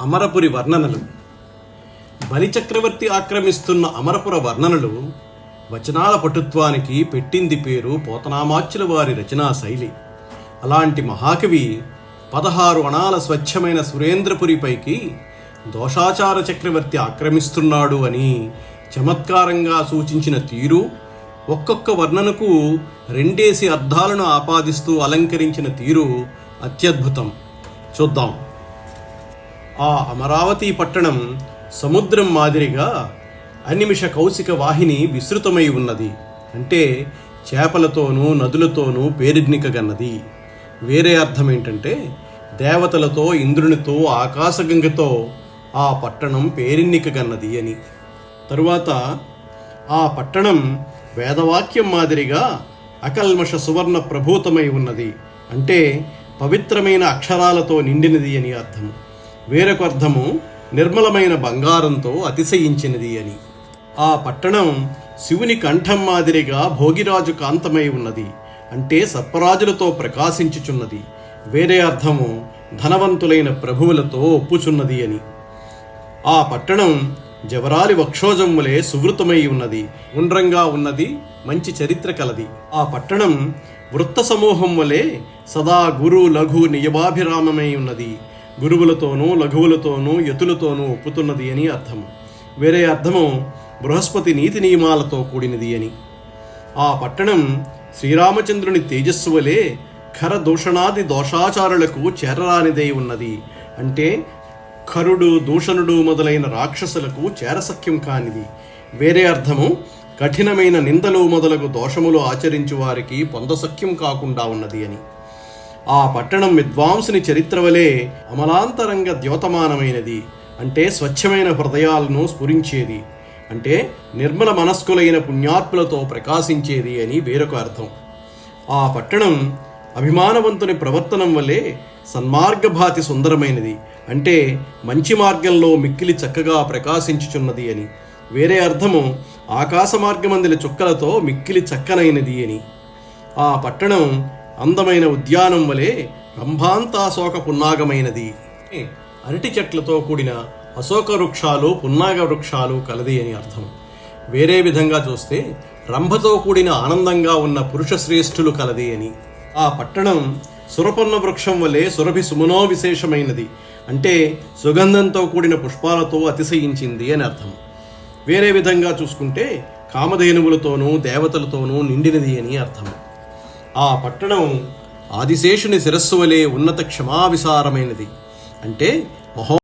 అమరపురి వర్ణనలు. బలిచక్రవర్తి ఆక్రమిస్తున్న అమరపుర వర్ణనలు వచనాల పటుత్వానికి పెట్టింది పేరు పోతనామాచ్యుల వారి రచనా శైలి. అలాంటి మహాకవి పదహారు అణాల స్వచ్ఛమైన సురేంద్రపురిపైకి దోషాచార చక్రవర్తి ఆక్రమిస్తున్నాడు అని చమత్కారంగా సూచించిన తీరు ఒక్కొక్క వర్ణనకు రెండేసి అర్థాలను ఆపాదిస్తూ అలంకరించిన తీరు అత్యద్భుతం. చూద్దాం. ఆ అమరావతి పట్టణం సముద్రం మాదిరిగా అనిమిష కౌశిక వాహిని విస్తృతమై ఉన్నది. అంటే చేపలతోనూ నదులతోనూ పేరెన్నికగన్నది వేరే అర్థం ఏంటంటే దేవతలతో ఇంద్రునితో ఆకాశగంగతో ఆ పట్టణం పేరెన్నికగన్నది అని. తరువాత ఆ పట్టణం వేదవాక్యం మాదిరిగా అకల్మష సువర్ణ ప్రభూతమై ఉన్నది. అంటే పవిత్రమైన అక్షరాలతో నిండినది అని అర్థం. వేరొక అర్థము నిర్మలమైన బంగారంతో అతిశయించినది అని. ఆ పట్టణం శివుని కంఠం మాదిరిగా భోగిరాజు కాంతమై ఉన్నది. అంటే సర్పరాజులతో ప్రకాశించుచున్నది. వేరే అర్థము ధనవంతులైన ప్రభువులతో ఒప్పుచున్నది అని. ఆ పట్టణం జవరాలి వక్షోజం వలె సువృతమై ఉన్నది. ఉండ్రంగా ఉన్నది మంచి చరిత్ర కలది. ఆ పట్టణం వృత్త సమూహం వలె సదా గురు లఘు నియమాభిరామమై ఉన్నది. గురువులతోనూ లఘువులతోనూ యతులతోనూ ఒప్పుతున్నది అని అర్థం వేరే అర్థము బృహస్పతి నీతి నియమాలతో కూడినది అని. ఆ పట్టణం శ్రీరామచంద్రుని తేజస్సు వలె ఖర దూషణాది దోషాచారులకు చేరరానిదై ఉన్నది. అంటే ఖరుడు దూషణుడు మొదలైన రాక్షసులకు చేరసఖ్యం కానిది. వేరే అర్థము కఠినమైన నిందలు మొదలగు దోషములు ఆచరించు వారికి పొందసఖ్యం కాకుండా ఉన్నది అని. ఆ పట్టణం విద్వాంసుని చరిత్ర వలె అమలాంతరంగ ద్యోతమానమైనది. అంటే స్వచ్ఛమైన హృదయాలను స్ఫురించేది. అంటే నిర్మల మనస్కులైన పుణ్యాత్ములతో ప్రకాశించేది అని వేరొక అర్థం. ఆ పట్టణం అభిమానవంతుని ప్రవర్తనం వల్లే సన్మార్గభాతి సుందరమైనది. అంటే మంచి మార్గంలో మిక్కిలి చక్కగా ప్రకాశించుచున్నది అని. వేరే అర్థము ఆకాశ మార్గమందిల చుక్కలతో మిక్కిలి చక్కనైనది అని. ఆ పట్టణం అందమైన ఉద్యానం వలె రంభాంతాశోక పున్నాగమైనది. అరటి చెట్లతో కూడిన అశోక వృక్షాలు పున్నాగ వృక్షాలు కలది అని అర్థం. వేరే విధంగా చూస్తే రంభతో కూడిన ఆనందంగా ఉన్న పురుష శ్రేష్ఠులు కలది అని. ఆ పట్టణం సురపన్న వృక్షం వలె సురభి సుమనో విశేషమైనది. అంటే సుగంధంతో కూడిన పుష్పాలతో అతిశయించింది అని అర్థం. వేరే విధంగా చూసుకుంటే కామధేనువులతోనూ దేవతలతోనూ నిండినది అని అర్థం. ఆ పట్టణం ఆదిశేషుని శిరస్సు వలె ఉన్నత క్షమావిసారమైనది. అంటే మహో